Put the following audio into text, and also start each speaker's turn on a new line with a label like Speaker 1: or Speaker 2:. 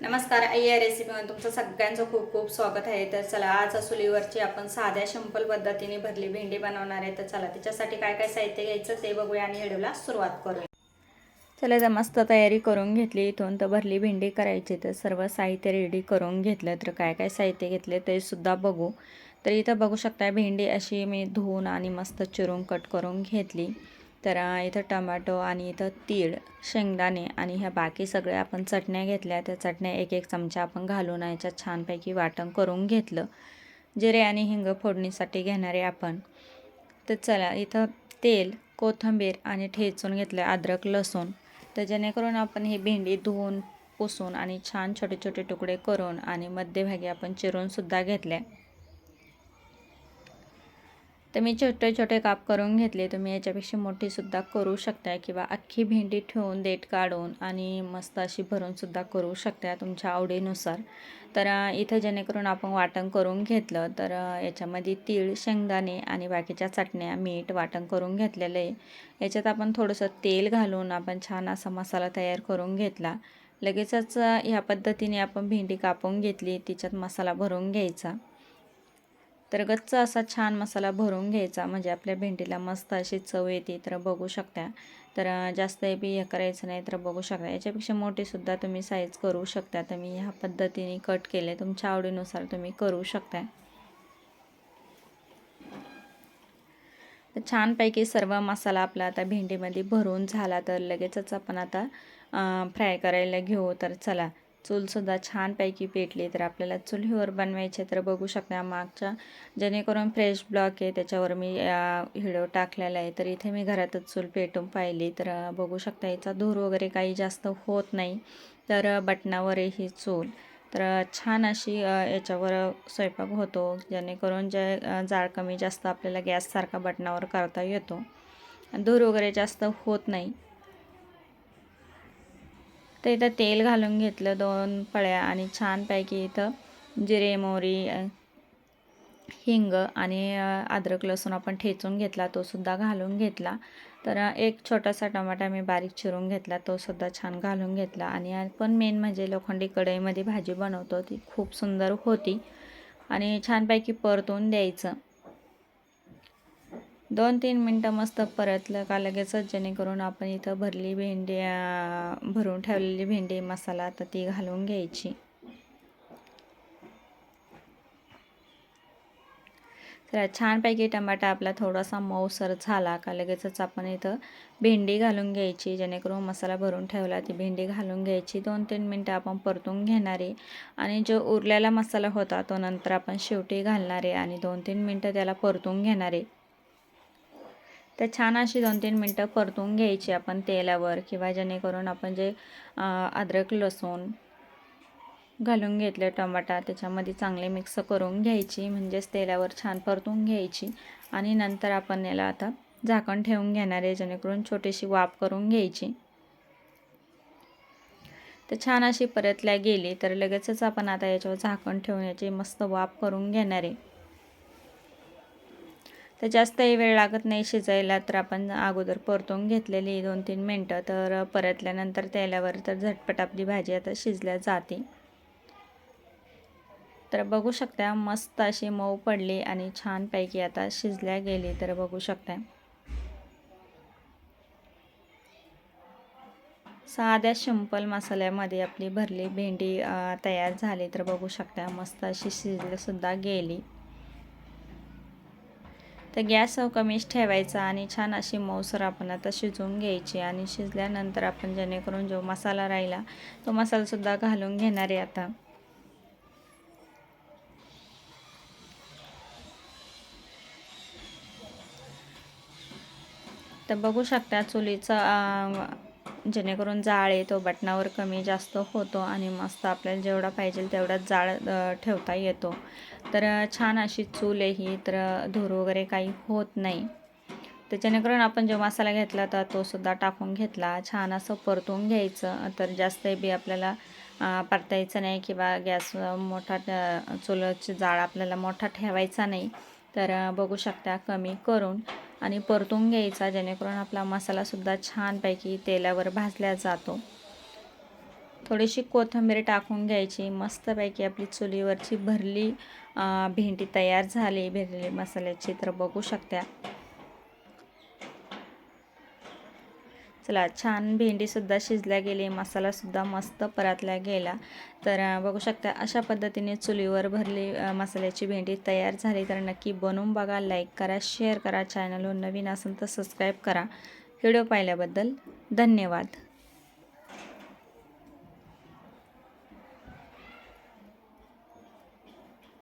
Speaker 1: नमस्कार आई या रेसिपीमध्ये तुमचं सगळ्यांचं खूप खूप स्वागत आहे. तर चला आज चुलीवरची आपण साध्या शंपल पद्धतीने भरली भेंडी बनवणार आहे. तर चला त्याच्यासाठी काय काय साहित्य घ्यायचं ते बघूया आणि व्हिडिओला सुरुवात करूया. चला तर मस्त तयारी करून घेतली. इथून तर भरली भेंडी करायची. तर सर्व साहित्य रेडी करून घेतलं. तर काय काय साहित्य घेतले ते सुद्धा बघू. तर इथं बघू शकता भेंडी अशी मी धुवून आणि मस्त चिरून कट करून घेतली. तर इथं टमाटो आणि इथं तीळ शेंगदाणे आणि ह्या बाकी सगळ्या आपण चटण्या घेतल्या. त्या चटण्या एक एक चमचा आपण घालून याच्यात छानपैकी वाटण करून घेतलं. जिरे आणि हिंग फोडणीसाठी घेणारे आपण. तर चला इथं तेल कोथिंबीर आणि ठेचून घेतलं अद्रक लसूण. तर जेणेकरून आपण ही भेंडी धुवून पुसून आणि छान छोटे छोटे तुकडे करून आणि मध्यभागी आपण चिरूनसुद्धा घेतल्या. तर मी छोटे छोटे काप करून घेतले. तुम्ही याच्यापेक्षा मोठीसुद्धा करू शकता किंवा अख्खी भेंडी ठेवून देठ काढून आणि मस्त अशी भरूनसुद्धा करू शकता तुमच्या आवडीनुसार. तर इथं जेणेकरून आपण वाटण करून घेतलं तर याच्यामध्ये तीळ शेंगदाणे आणि बाकीच्या चटण्या मीठ वाटण करून घेतलेलं आहे. याच्यात आपण थोडंसं तेल घालून आपण छान असा मसाला तयार करून घेतला. लगेचच ह्या पद्धतीने आपण भेंडी कापून घेतली. तिच्यात मसाला भरून घ्यायचा. तर गच्च असा छान मसाला भरून घ्यायचा. म्हणजे आपल्या भेंडीला मस्त अशी चव येते तर बघू शकता. तर जास्त बी हे करायचं नाही तर बघू शकता. याच्यापेक्षा मोठीसुद्धा तुम्ही साईज करू शकता. तर मी ह्या पद्धतीने कट केले तुमच्या आवडीनुसार तुम्ही करू शकता. तर छानपैकी सर्व मसाला आपला आता भेंडीमध्ये भरून झाला तर लगेचच आपण आता फ्राय करायला घेऊ. तर चला चूलसुद्धा छानपैकी पेटली तर आपल्याला चुलीवर बनवायचे तर बघू शकता मागच्या जेणेकरून फ्रेश ब्लॉक आहे त्याच्यावर मी व्हिडिओ टाकलेला आहे. तर इथे मी घरातच चूल पेटून पाहिली. तर बघू शकता याचा धूर वगैरे काही जास्त होत नाही. तर बटणावर ही चूल. तर छान अशी याच्यावर स्वयंपाक होतो जेणेकरून जे जाळ कमी जास्त आपल्याला गॅससारखा बटनावर करता येतो. धूर वगैरे जास्त होत नाही. तर इथं तेल घालून घेतलं दोन पळ्या आणि छानपैकी इथं जिरे मोहरी हिंग आणि अद्रक लसूण आपण ठेचून घेतला तो सुद्धा घालून घेतला. तर एक छोटासा टमाटा मी बारीक चिरून घेतला तो सुद्धा छान घालून घेतला. आणि आपण मेन म्हणजे लोखंडी कढईमध्ये भाजी बनवतो ती खूप सुंदर होती. आणि छानपैकी परतून द्यायचं. दोन तीन मिनटं मस्त परतलं का लगेचच जेणेकरून आपण इथं भरली भेंडी भरून ठेवलेली भेंडी मसाला तर ती घालून घ्यायची. तर छानपैकी टमाटा आपला थोडासा मऊसर झाला का लगेचच आपण इथं भेंडी घालून घ्यायची. जेणेकरून मसाला भरून ठेवला ती भेंडी घालून घ्यायची. दोन तीन मिनटं आपण परतून घेणारे आणि जो उरलेला मसाला होता तो नंतर आपण शेवटी घालणारे आणि दोन तीन मिनटं त्याला परतून घेणारे. तर छान अशी दोन तीन मिनटं परतून घ्यायची आपण तेलावर किंवा जेणेकरून आपण जे अद्रक लसूण घालून घेतले टमाटा त्याच्यामध्ये चांगले मिक्स करून घ्यायची म्हणजेच तेलावर छान परतून घ्यायची. आणि नंतर आपण याला आता झाकण ठेवून घेणार आहे जेणेकरून छोटीशी वाफ करून घ्यायची. तर छान अशी परतल्या गेली तर लगेचच आपण आता याच्यावर झाकण ठेवून याची मस्त वाफ करून घेणार आहे. तर जास्तही वेळ लागत नाही शिजायला तर आपण अगोदर परतून घेतलेली दोन तीन मिनटं. तर परतल्यानंतर तेलावर तर झटपट आपली भाजी आता शिजल्या जाते. तर बघू शकता मस्त अशी मऊ पडली आणि छानपैकी आता शिजल्या गेली. तर बघू शकता साध्या सिंपल मसाल्यामध्ये आपली भरली भेंडी तयार झाली. तर बघू शकता मस्त अशी शिजलीसुद्धा गेली. तर गॅस कमीच ठेवायचा आणि छान अशी मौसर आपण आता शिजवून घ्यायची आणि शिजल्यानंतर आपण जेणेकरून जो मसाला राहिला तो मसालासुद्धा घालून घेणार आहे आता. तर बघू शकता चुलीचा जेणेकरून जाळ आहे तो बटणावर कमी जास्त होतो आणि मस्त आपल्याला जेवढा पाहिजे तेवढा जाळ ठेवता येतो. तर छान अशी चूल आहे ही तर धूर वगैरे काही होत नाही. तर जेणेकरून आपण जो मसाला घेतला तर तो सुद्धा टाकून घेतला. छान असं परतून घ्यायचं. तर जास्त बी आपल्याला परतायचं नाही किंवा गॅस मोठा चुलाची जाळ आपल्याला मोठा ठेवायचा नाही. तर बघू शकता कमी करून. आणि परतून घ्यायचा जेणेकरून आपला मसालासुद्धा छानपैकी तेलावर भाजला जातो. थोडीशी कोथिंबीर टाकून घ्यायची मस्तपैकी आपली चुलीवरची भरली भेंडी तयार झाली भरलेली मसाल्याची तर बघू शकता. चला छान भेंडीसुद्धा शिजल्या गेली मसालासुद्धा मस्त परतला गेला. तर बघू शकता अशा पद्धतीने चुलीवर भरली मसाल्याची भेंडी तयार झाली. तर नक्की बनवून बघा लाईक करा शेअर करा. चॅनलवर नवीन असेल तर सबस्क्राईब करा. व्हिडिओ पाहिल्याबद्दल धन्यवाद.